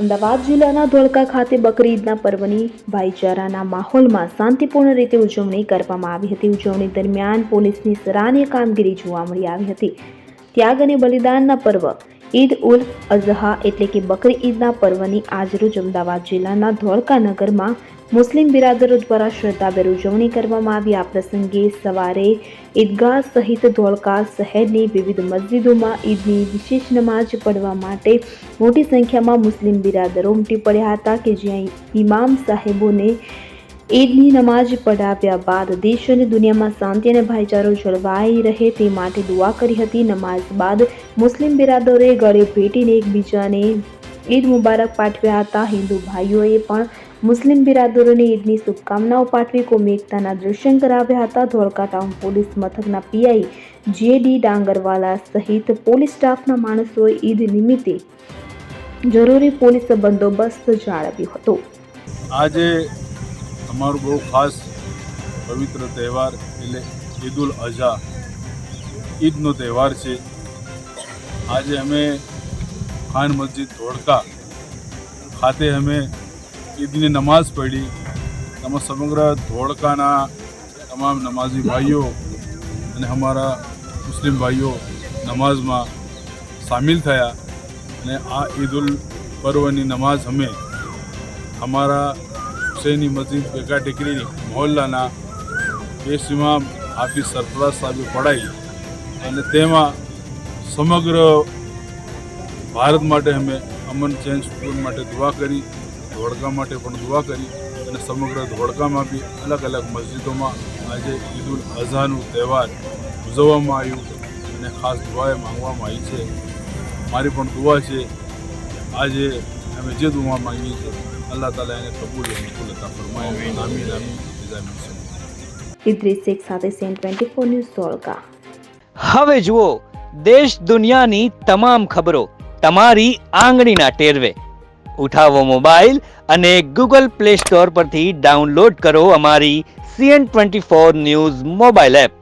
અમદાવાદ જિલ્લાના ધોળકા ખાતે બકરી ઈદના પર્વની ભાઈચારાના માહોલમાં શાંતિપૂર્ણ રીતે ઉજવણી કરવામાં આવી હતી. ઉજવણી દરમિયાન પોલીસની સરાહનીય કામગીરી જોવા મળી આવી હતી. ત્યાગ અને બલિદાનના પર્વ ઈદ ઉલ અઝહા એટલે કે બકરી ઈદના પર્વની આજરોજ અમદાવાદ જિલ્લાના ધોળકાનગરમાં મુસ્લિમ બિરાદરો દ્વારા શ્રદ્ધાભેર ઉજવણી કરવામાં આવી. આ પ્રસંગે સવારે ઈદગાહ સહિત ધોળકા શહેરની વિવિધ મસ્જિદોમાં ઈદની વિશેષ નમાઝ પડવા માટે મોટી સંખ્યામાં મુસ્લિમ બિરાદરો ઉમટી પડ્યા હતા કે જ્યાં ઇમામ સાહેબોને ઈદની નમાઝ પઢાવ્યા બાદ દેશ અને દુનિયામાં શાંતિ અને ભાઈચારો જળવાઈ રહે તે માટે દુઆ કરી હતી. નમાઝ બાદ મુસ્લિમ બિરાદરોએ ગળે ભેટીને એકબીજાને ઈદ મુબારક પાઠવ્યા હતા. હિન્દુ ભાઈઓએ પણ મુસ્લિમ બિરાદરોને ઈદની શુભકામનાઓ પાઠવી કોમી એકતાના દર્શન કરાવ્યા હતા. ધોળકા ટાઉન પોલીસ મથકના પીઆઈ જે ડી ડાંગરવાલા સહિત પોલીસ સ્ટાફના માણસોએ ઈદ નિમિત્તે જરૂરી પોલીસ બંદોબસ્ત જાળવ્યો હતો. આજે અમારું બહુ ખાસ પવિત્ર તહેવાર એટલે ઈદ ઉલ અઝા. ઈદનો તહેવાર છે. આજે અમે ખાન મસ્જિદ ધોળકા ખાતે અમે ઈદની નમાઝ પઢી. એમાં સમગ્ર ધોળકાના તમામ નમાઝી ભાઈઓ અને અમારા મુસ્લિમ ભાઈઓ નમાઝમાં સામેલ થયા અને આ ઈદ ઉલ પર્વની નમાઝ અમે અમારા હુસૈની મસ્જિદ ભેગા ટેકરી મહોલ્લાના પેશ ઇમામ હાફિઝ સરફરાજ સાહેબે પડાવી અને તેમાં સમગ્ર ભારત માટે અમે અમન ચેન સુકૂન માટે દુઆ કરી, ધોળકા માટે પણ દુઆ કરી અને સમગ્ર ધોળકામાં બી અલગ અલગ મસ્જિદોમાં આજે ઈદ ઉલ અઝાનું તહેવાર ઉજવવામાં આવ્યું અને ખાસ દુઆએ માંગવામાં આવી છે. મારી પણ દુઆ છે. આજે અમે જે દુઆ માંગીએ છીએ અલ્લાહ તાલા એને કબૂલ અને કુલ અતા ફરમાય આમીન આમીન મુસલમાન ઇદ્રીસ શેખ સાથે CN twenty four news Dholka હવે જુઓ દેશ દુનિયાની તમામ ખબરો તમારી આંગળીના ટેરવે. ઉઠાવો મોબાઈલ અને ગૂગલ પ્લે સ્ટોર પરથી ડાઉનલોડ કરો અમારી CN twenty four news mobile app.